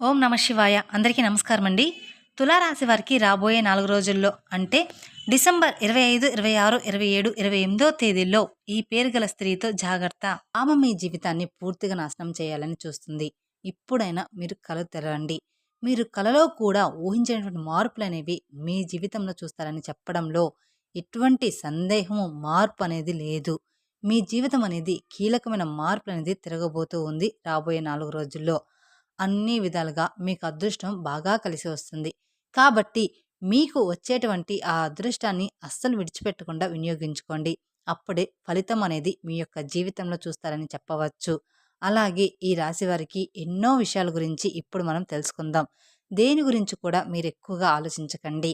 ఓం నమ శివాయ. అందరికీ నమస్కారం అండి తులారాశి వారికి రాబోయే నాలుగు రోజుల్లో అంటే డిసెంబర్ ఇరవై ఐదు ఇరవై ఆరు ఇరవై ఏడు ఇరవై ఎనిమిదో తేదీల్లో ఈ పేరు గల స్త్రీతో జాగ్రత్త. ఆమె మీ జీవితాన్ని పూర్తిగా నాశనం చేయాలని చూస్తుంది. ఇప్పుడైనా మీరు కలు తెరవండి. మీరు కలలో కూడా ఊహించినటువంటి మార్పులు అనేవి మీ జీవితంలో చూస్తారని చెప్పడంలో ఎటువంటి సందేహము మార్పు అనేది లేదు. మీ జీవితం అనేది కీలకమైన మార్పులు అనేది తిరగబోతూ ఉంది రాబోయే నాలుగు రోజుల్లో. అన్ని విధాలుగా మీకు అదృష్టం బాగా కలిసి వస్తుంది. కాబట్టి మీకు వచ్చేటువంటి ఆ అదృష్టాన్ని అస్సలు విడిచిపెట్టకుండా వినియోగించుకోండి. అప్పుడే ఫలితం అనేది మీ యొక్క జీవితంలో చూస్తారని చెప్పవచ్చు. అలాగే ఈ రాశి వారికి ఎన్నో విషయాల గురించి ఇప్పుడు మనం తెలుసుకుందాం. దేని గురించి కూడా మీరు ఎక్కువగా ఆలోచించకండి.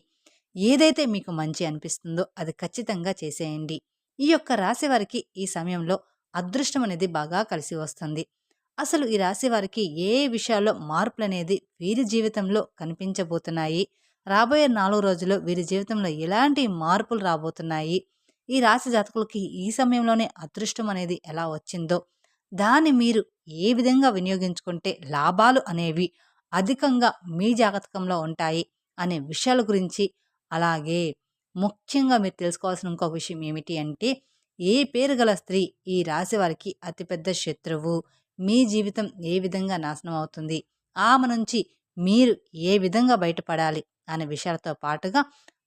ఏదైతే మీకు మంచి అనిపిస్తుందో అది ఖచ్చితంగా చేసేయండి. ఈ యొక్క రాశి వారికి ఈ సమయంలో అదృష్టం అనేది బాగా కలిసి వస్తుంది. అసలు ఈ రాశి వారికి ఏ విషయాల్లో మార్పులు అనేది వీరి జీవితంలో కనిపించబోతున్నాయి? రాబోయే నాలుగు రోజుల్లో వీరి జీవితంలో ఎలాంటి మార్పులు రాబోతున్నాయి? ఈ రాశి జాతకులకి ఈ సమయంలోనే అదృష్టం అనేది ఎలా వచ్చిందో దాన్ని మీరు ఏ విధంగా వినియోగించుకుంటే లాభాలు అనేవి అధికంగా మీ జాతకంలో ఉంటాయి అనే విషయాల గురించి అలాగే ముఖ్యంగా మీరు తెలుసుకోవాల్సిన ఇంకొక విషయం ఏమిటి అంటే ఏ పేరు గల స్త్రీ ఈ రాశి వారికి అతిపెద్ద శత్రువు? మీ జీవితం ఏ విధంగా నాశనం అవుతుంది? ఆమె నుంచి మీరు ఏ విధంగా బయటపడాలి? అనే విషయాలతో పాటుగా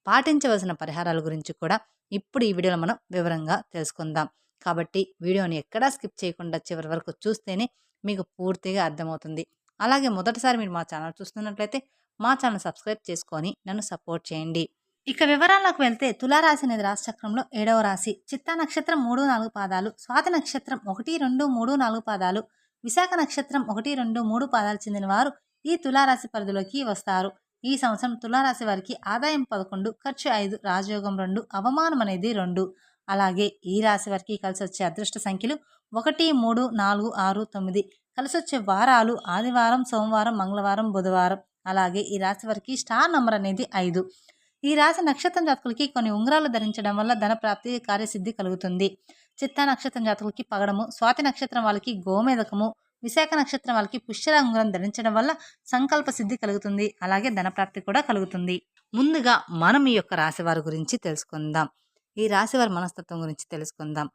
పాటించవలసిన పరిహారాల గురించి కూడా ఇప్పుడు ఈ వీడియోలో మనం వివరంగా తెలుసుకుందాం. కాబట్టి వీడియోని ఎక్కడా స్కిప్ చేయకుండా చివరి వరకు చూస్తేనే మీకు పూర్తిగా అర్థమవుతుంది. అలాగే మొదటిసారి మీరు మా ఛానల్ చూస్తున్నట్లయితే మా ఛానల్ సబ్స్క్రైబ్ చేసుకొని నన్ను సపోర్ట్ చేయండి. ఇక వివరాల్లోకి వెళ్తే తులారాశి అనేది రాశిచక్రంలో ఏడవ రాశి. చిత్తా నక్షత్రం మూడు నాలుగు పాదాలు. స్వాతి నక్షత్రం ఒకటి రెండు మూడు నాలుగు పాదాలు. విశాఖ నక్షత్రం ఒకటి రెండు మూడు పాదాలు చెందిన వారు ఈ తులారాశి పరిధిలోకి వస్తారు. ఈ సంవత్సరం తులారాశి వారికి ఆదాయం పదకొండు ఖర్చు ఐదు రాజయోగం రెండు అవమానం అనేది రెండు. అలాగే ఈ రాశి వారికి కలిసి వచ్చే అదృష్ట సంఖ్యలు ఒకటి మూడు నాలుగు ఆరు తొమ్మిది. కలిసి వచ్చే వారాలు ఆదివారం సోమవారం మంగళవారం బుధవారం. అలాగే ఈ రాశి వారికి స్టార్ నంబర్ అనేది ఐదు. ఈ రాశి నక్షత్రం జాతకులకి కొన్ని ఉంగరాలు ధరించడం వల్ల ధన ప్రాప్తి కార్యసిద్ధి కలుగుతుంది. చిత్తా నక్షత్రం జాతకులకి పగడము స్వాతి నక్షత్రం వాళ్ళకి గోమేదకము విశాఖ నక్షత్రం వాళ్ళకి పుష్యర ఉంగరం ధరించడం వల్ల సంకల్ప సిద్ధి కలుగుతుంది. అలాగే ధనప్రాప్తి కూడా కలుగుతుంది. ముందుగా మనం ఈ యొక్క రాశి వారి గురించి తెలుసుకుందాం. ఈ రాశి వారి మనస్తత్వం గురించి తెలుసుకుందాం.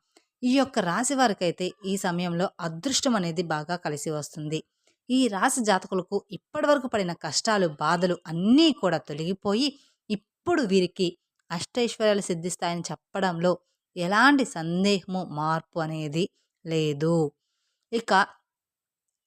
ఈ యొక్క రాశి వారికైతే ఈ సమయంలో అదృష్టం అనేది బాగా కలిసి వస్తుంది. ఈ రాశి జాతకులకు ఇప్పటివరకు పడిన కష్టాలు బాధలు అన్నీ కూడా తొలగిపోయి ఇప్పుడు వీరికి అష్టైశ్వర్యాలు సిద్ధిస్తాయని చెప్పడంలో ఎలాంటి సందేహము మార్పు అనేది లేదు. ఇక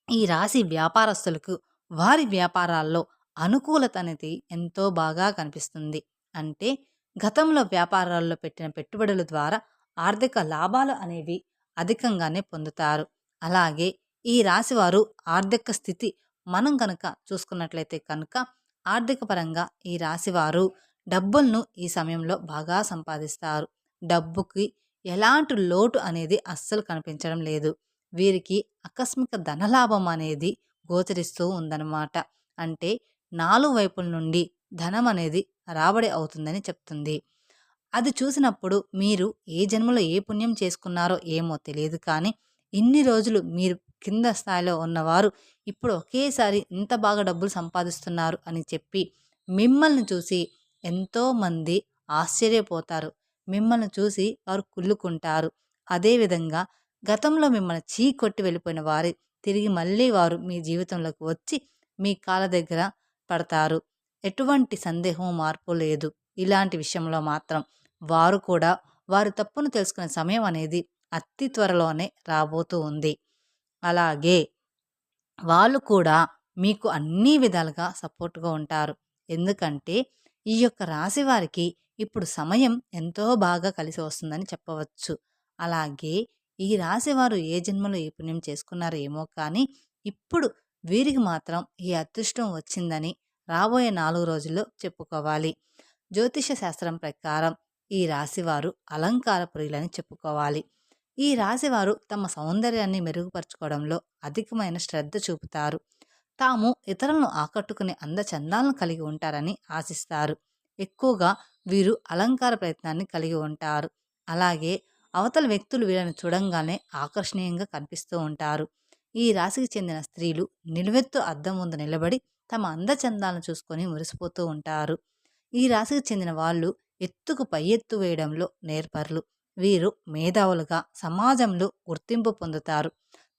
ఈ రాశి వ్యాపారస్తులకు వారి వ్యాపారాల్లో అనుకూలత అనేది ఎంతో బాగా కనిపిస్తుంది. అంటే గతంలో వ్యాపారాల్లో పెట్టిన పెట్టుబడుల ద్వారా ఆర్థిక లాభాలు అనేవి అధికంగానే పొందుతారు. అలాగే ఈ రాశివారు ఆర్థిక స్థితి మనం కనుక చూసుకున్నట్లయితే కనుక ఆర్థిక పరంగా ఈ రాశివారు డబ్బులను ఈ సమయంలో బాగా సంపాదిస్తారు. డబ్బుకి ఎలాంటి లోటు అనేది అస్సలు కనిపించడం లేదు. వీరికి ఆకస్మిక ధనలాభం అనేది గోచరిస్తూ ఉందన్నమాట. అంటే నాలుగు వైపుల నుండి ధనం అనేది రాబడి అవుతుందని చెప్తుంది. అది చూసినప్పుడు మీరు ఏ జన్మలో ఏ పుణ్యం చేసుకున్నారో ఏమో తెలియదు కానీ ఇన్ని రోజులు మీరు కింద స్థాయిలో ఉన్నవారు ఇప్పుడు ఒకేసారి ఇంత బాగా డబ్బులు సంపాదిస్తున్నారు అని చెప్పి మిమ్మల్ని చూసి ఎంతోమంది ఆశ్చర్యపోతారు. మిమ్మల్ని చూసి వారు కుళ్ళుకుంటారు. అదేవిధంగా గతంలో మిమ్మల్ని చీ కొట్టి వెళ్ళిపోయిన వారి తిరిగి మళ్ళీ వారు మీ జీవితంలోకి వచ్చి మీ కాళ్ళ దగ్గర పడతారు. ఎటువంటి సందేహం మార్పు లేదు. ఇలాంటి విషయంలో మాత్రం వారు కూడా వారి తప్పును తెలుసుకునే సమయం అనేది అతి త్వరలోనే రాబోతూ ఉంది. అలాగే వాళ్ళు కూడా మీకు అన్ని విధాలుగా సపోర్ట్గా ఉంటారు. ఎందుకంటే ఈ యొక్క రాశి వారికి ఇప్పుడు సమయం ఎంతో బాగా కలిసి వస్తుందని చెప్పవచ్చు. అలాగే ఈ రాశి వారు ఏ జన్మలో ఏ పుణ్యం చేసుకున్నారో ఏమో కానీ ఇప్పుడు వీరికి మాత్రం ఈ అదృష్టం వచ్చిందని రాబోయే నాలుగు రోజుల్లో చెప్పుకోవాలి. జ్యోతిష శాస్త్రం ప్రకారం ఈ రాశివారు అలంకార ప్రియులని చెప్పుకోవాలి. ఈ రాశివారు తమ సౌందర్యాన్ని మెరుగుపరచుకోవడంలో అధికమైన శ్రద్ధ చూపుతారు. తాము ఇతరులను ఆకట్టుకునే అందచందాలను కలిగి ఉంటారని ఆశిస్తారు. ఎక్కువగా వీరు అలంకార ప్రయత్నాన్ని కలిగి ఉంటారు. అలాగే అవతల వ్యక్తులు వీళ్ళని చూడంగానే ఆకర్షణీయంగా కనిపిస్తూ ఉంటారు. ఈ రాశికి చెందిన స్త్రీలు నిలువెత్తు అద్దం ముందు నిలబడి తమ అందచందాలను చూసుకొని మురిసిపోతూ ఉంటారు. ఈ రాశికి చెందిన వాళ్ళు ఎత్తుకు పై ఎత్తు వేయడంలో నేర్పరులు. వీరు మేధావులుగా సమాజంలో గుర్తింపు పొందుతారు.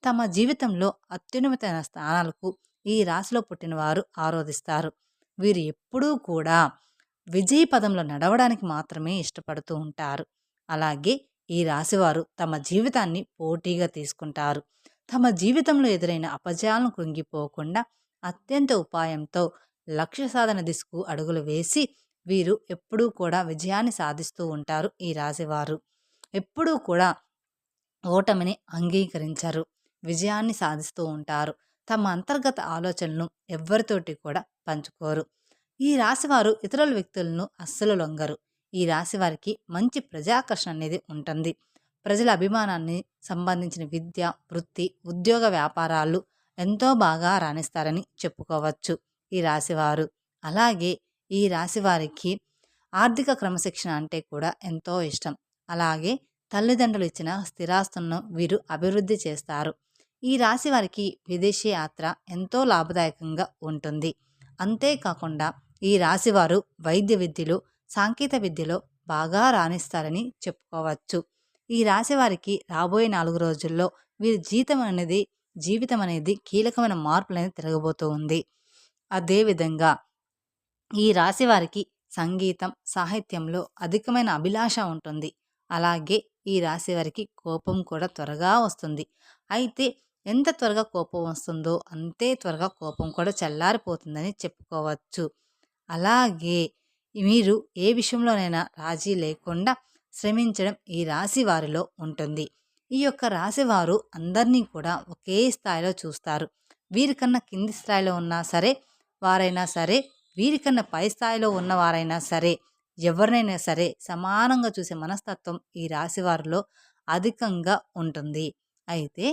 తమ జీవితంలో అత్యున్నతమైన స్థానాలకు ఈ రాశిలో పుట్టినవారు ఆరోధిస్తారు. వీరు ఎప్పుడూ కూడా విజయ పదంలో నడవడానికి మాత్రమే ఇష్టపడుతూ ఉంటారు. అలాగే ఈ రాశివారు తమ జీవితాన్ని పోటీగా తీసుకుంటారు. తమ జీవితంలో ఎదురైన అపజయాలను కృంగిపోకుండా అత్యంత ఉపాయంతో లక్ష్య సాధన దిశకు అడుగులు వేసి వీరు ఎప్పుడూ కూడా విజయాన్ని సాధిస్తూ ఉంటారు ఈ రాశివారు. ఎప్పుడూ కూడా ఓటమిని అంగీకరించరు. విజయాన్ని సాధిస్తూ ఉంటారు. తమ అంతర్గత ఆలోచనలను ఎవ్వరితోటి కూడా పంచుకోరు. ఈ రాశివారు ఇతరుల వ్యక్తులను అస్సలు లొంగరు. ఈ రాశివారికి మంచి ప్రజాకర్షణ అనేది ఉంటుంది. ప్రజల అభిమానాన్ని సంబంధించిన విద్య వృత్తి ఉద్యోగ వ్యాపారాలు ఎంతో బాగా రాణిస్తారని చెప్పుకోవచ్చు ఈ రాశివారు. అలాగే ఈ రాశివారికి ఆర్థిక క్రమశిక్షణ అంటే కూడా ఎంతో ఇష్టం. అలాగే తల్లిదండ్రులు ఇచ్చిన స్థిరాస్తులను వీరు అభివృద్ధి చేస్తారు. ఈ రాశి వారికి విదేశీ యాత్ర ఎంతో లాభదాయకంగా ఉంటుంది. అంతేకాకుండా ఈ రాశివారు వైద్య విద్యలో సాంకేతిక విద్యలో బాగా రాణిస్తారని చెప్పుకోవచ్చు. ఈ రాశి వారికి రాబోయే నాలుగు రోజుల్లో వీరి జీతం అనేది జీవితం అనేది కీలకమైన మార్పులు అనేది తిరగబోతూ ఉంది. అదేవిధంగా ఈ రాశి వారికి సంగీతం సాహిత్యంలో అధికమైన అభిలాష ఉంటుంది. అలాగే ఈ రాశి వారికి కోపం కూడా త్వరగా వస్తుంది. అయితే ఎంత త్వరగా కోపం వస్తుందో అంతే త్వరగా కోపం కూడా చల్లారిపోతుందని చెప్పుకోవచ్చు. అలాగే మీరు ఏ విషయంలోనైనా రాజీ లేకుండా శ్రమించడం ఈ రాశి వారిలో ఉంటుంది. ఈ యొక్క రాశి వారు అందరినీ కూడా ఒకే స్థాయిలో చూస్తారు. వీరికన్నా కింది స్థాయిలో ఉన్నా సరే వారైనా సరే వీరికన్నా పై స్థాయిలో ఉన్నవారైనా సరే ఎవరినైనా సరే సమానంగా చూసే మనస్తత్వం ఈ రాశి వారిలో అధికంగా ఉంటుంది. అయితే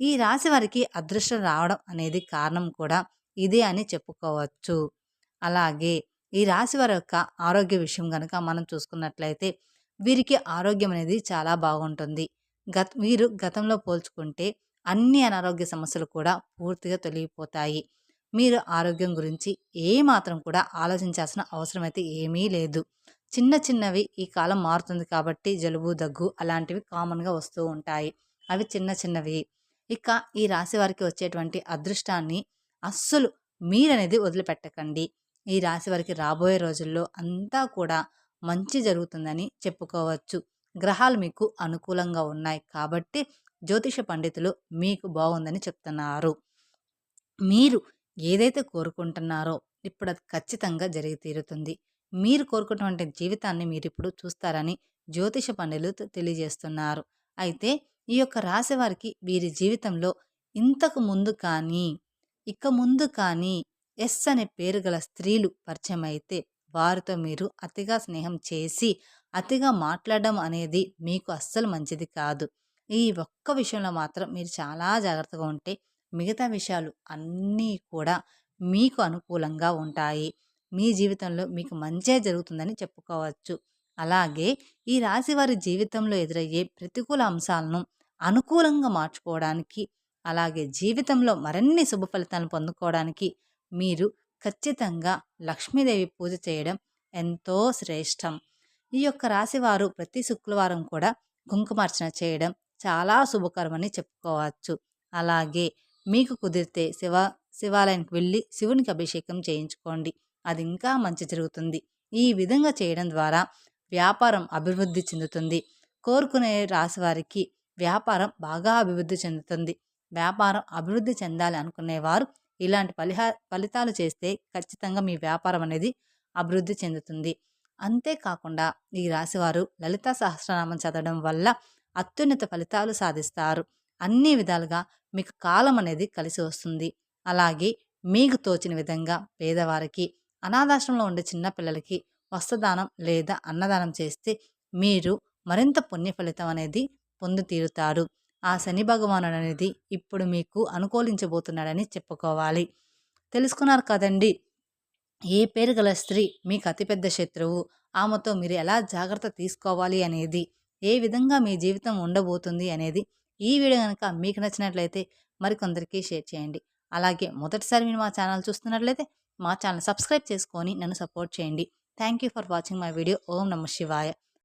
ఈ రాశి వారికి అదృష్టం రావడం అనేది కారణం కూడా ఇదే అని చెప్పుకోవచ్చు. అలాగే ఈ రాశి వారి యొక్క ఆరోగ్య విషయం కనుక మనం చూసుకున్నట్లయితే వీరికి ఆరోగ్యం అనేది చాలా బాగుంటుంది. గత వీరు గతంలో పోల్చుకుంటే అన్ని అనారోగ్య సమస్యలు కూడా పూర్తిగా తొలగిపోతాయి. మీరు ఆరోగ్యం గురించి ఏమాత్రం కూడా ఆలోచించాల్సిన అవసరం అయితే ఏమీ లేదు. చిన్న చిన్నవి ఈ కాలం మారుతుంది కాబట్టి జలుబు దగ్గు అలాంటివి కామన్గా వస్తూ ఉంటాయి. అవి చిన్న చిన్నవి. ఇక ఈ రాశి వారికి వచ్చేటువంటి అదృష్టాన్ని అస్సలు మీరనేది వదిలిపెట్టకండి. ఈ రాశి వారికి రాబోయే రోజుల్లో అంతా కూడా మంచి జరుగుతుందని చెప్పుకోవచ్చు. గ్రహాలు మీకు అనుకూలంగా ఉన్నాయి కాబట్టి జ్యోతిష పండితులు మీకు బాగుందని చెప్తున్నారు. మీరు ఏదైతే కోరుకుంటున్నారో ఇప్పుడు అది ఖచ్చితంగా జరిగి తీరుతుంది. మీరు కోరుకున్నటువంటి జీవితాన్ని మీరు ఇప్పుడు చూస్తారని జ్యోతిష పండితులు తెలియజేస్తున్నారు. అయితే ఈ యొక్క రాశి వారికి వీరి జీవితంలో ఇంతకు ముందు కానీ ఇక ముందు కానీ ఎస్ అనే పేరు గల స్త్రీలు పరిచయం అయితే వారితో మీరు అతిగా స్నేహం చేసి అతిగా మాట్లాడడం అనేది మీకు అస్సలు మంచిది కాదు. ఈ ఒక్క విషయంలో మాత్రం మీరు చాలా జాగ్రత్తగా ఉంటే మిగతా విషయాలు అన్నీ కూడా మీకు అనుకూలంగా ఉంటాయి. మీ జీవితంలో మీకు మంచే జరుగుతుందని చెప్పుకోవచ్చు. అలాగే ఈ రాశి వారి జీవితంలో ఎదురయ్యే ప్రతికూల అంశాలను అనుకూలంగా మార్చుకోవడానికి అలాగే జీవితంలో మరిన్ని శుభ ఫలితాలను పొందుకోవడానికి మీరు ఖచ్చితంగా లక్ష్మీదేవి పూజ చేయడం ఎంతో శ్రేష్టం. ఈ యొక్క రాశివారు ప్రతి శుక్రవారం కూడా కుంకుమార్చన చేయడం చాలా శుభకరమని చెప్పుకోవచ్చు. అలాగే మీకు కుదిరితే శివ శివాలయానికి వెళ్ళి శివునికి అభిషేకం చేయించుకోండి. అది ఇంకా మంచి జరుగుతుంది. ఈ విధంగా చేయడం ద్వారా వ్యాపారం అభివృద్ధి చెందుతుంది. కోరుకునే రాశి వారికి వ్యాపారం బాగా అభివృద్ధి చెందుతుంది. వ్యాపారం అభివృద్ధి చెందాలి అనుకునేవారు ఇలాంటి ఫలిహా ఫలితాలు చేస్తే ఖచ్చితంగా మీ వ్యాపారం అనేది అభివృద్ధి చెందుతుంది. అంతేకాకుండా ఈ రాశివారు లలిత సహస్రనామం చదవడం వల్ల అత్యున్నత ఫలితాలు సాధిస్తారు. అన్ని విధాలుగా మీకు కాలం అనేది కలిసి వస్తుంది. అలాగే మీకు తోచిన విధంగా పేదవారికి అనాథాశ్రమంలో ఉండే చిన్నపిల్లలకి వస్త్రదానం లేదా అన్నదానం చేస్తే మీరు మరింత పుణ్య ఫలితం అనేది పొందుతీరుతారు. ఆ శని భగవానుడు అనేది ఇప్పుడు మీకు అనుకూలించబోతున్నాడని చెప్పుకోవాలి. తెలుసుకున్నారు కదండి! ఏ పేరు గల స్త్రీ మీకు అతిపెద్ద శత్రువు? ఆమెతో మీరు ఎలా జాగ్రత్త తీసుకోవాలి అనేది? ఏ విధంగా మీ జీవితం ఉండబోతుంది అనేది ఈ వీడియో కనుక మీకు నచ్చినట్లయితే మరికొందరికి షేర్ చేయండి. అలాగే మొదటిసారి మీరు మా ఛానల్ చూస్తున్నట్లయితే మా ఛానల్ సబ్స్క్రైబ్ చేసుకొని నన్ను సపోర్ట్ చేయండి. Thank you for watching my video. Om నమ శివాయ.